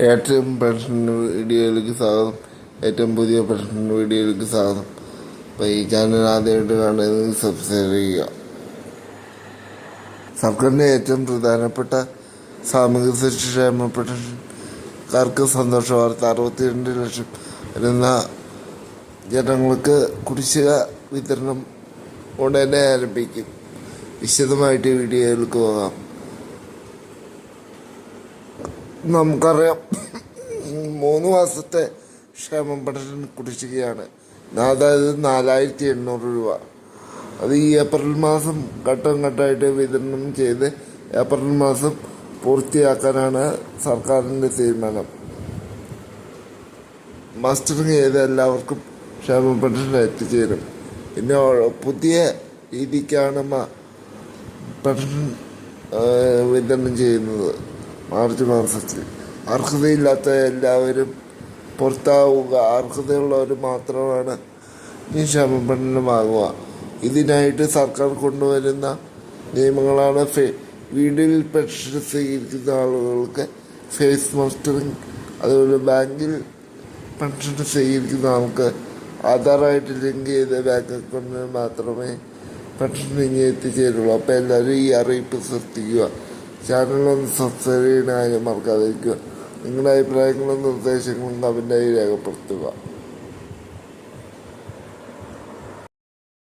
ഏറ്റവും പെൻഷൻ വീഡിയോയിലേക്ക് സ്വാഗതം. ഏറ്റവും പുതിയ പെൻഷൻ വീഡിയോയിലേക്ക് സ്വാഗതം. അപ്പോൾ ഈ ചാനൽ ആദ്യമായിട്ട് കാണുന്നത് സബ്സ്ക്രൈബ് ചെയ്യുക. സർക്കാരിന്റെ ഏറ്റവും പ്രധാനപ്പെട്ട സാമൂഹിക സുരക്ഷാ പെൻഷൻകാർക്ക് സന്തോഷ വാർത്ത. അറുപത്തിരണ്ട് ലക്ഷം വരുന്ന ജനങ്ങൾക്ക് കുടിശ്ശിക വിതരണം ഉടനെ ആരംഭിക്കും. വിശദമായിട്ട് വീഡിയോയിലേക്ക് പോകാം. നമുക്കറിയാം. മൂന്ന് മാസത്തെ ക്ഷേമം പെൻഷൻ കുടിശ്ശികയാണ്. അതായത് നാലായിരത്തി എണ്ണൂറ് രൂപ. അത് ഈ ഏപ്രിൽ മാസം ഘട്ടം ഘട്ടമായിട്ട് വിതരണം ചെയ്ത് ഏപ്രിൽ മാസം പൂർത്തിയാക്കാനാണ് സർക്കാരിന്റെ തീരുമാനം. മാസ്റ്ററിങ് ചെയ്ത് എല്ലാവർക്കും ക്ഷേമ പെൻഷൻ എത്തിച്ചേരും. പിന്നെ പുതിയ രീതിക്കാണ് പെൻഷൻ വിതരണം ചെയ്യുന്നത്. മാർച്ച് മാസത്തിൽ. അർഹതയില്ലാത്ത എല്ലാവരും പുറത്താവുക. അർഹതയുള്ളവർ മാത്രമാണ് ഈ ക്ഷേമ പെൻഷൻ ഇതിനായിട്ട് സർക്കാർ കൊണ്ടുവരുന്ന നിയമങ്ങളാണ് ഫേ വീടിൽ പെൻഷൻ സ്വീകരിക്കുന്ന ആളുകൾക്ക് ഫേസ് മാസ്റ്ററിങ് അതുപോലെ ബാങ്കിൽ പെൻഷൻ സ്വീകരിക്കുന്ന ആൾക്ക് ആധാറായിട്ട് ലിങ്ക് ചെയ്ത ബാങ്ക് അക്കൗണ്ടിന് മാത്രമേ പെൻഷൻ ഇങ്ങനെ എത്തിച്ചേരുള്ളൂ. അപ്പോൾ എല്ലാവരും ഈ അറിയിപ്പ് ശ്രദ്ധിക്കുക. ചാനലൊന്ന് സബ്സ്ക്രൈബ് ചെയ്യാനായി മറക്കാതിരിക്കുക നിങ്ങളുടെ അഭിപ്രായങ്ങളും നിർദ്ദേശങ്ങളും കമന്റായി രേഖപ്പെടുത്തുക.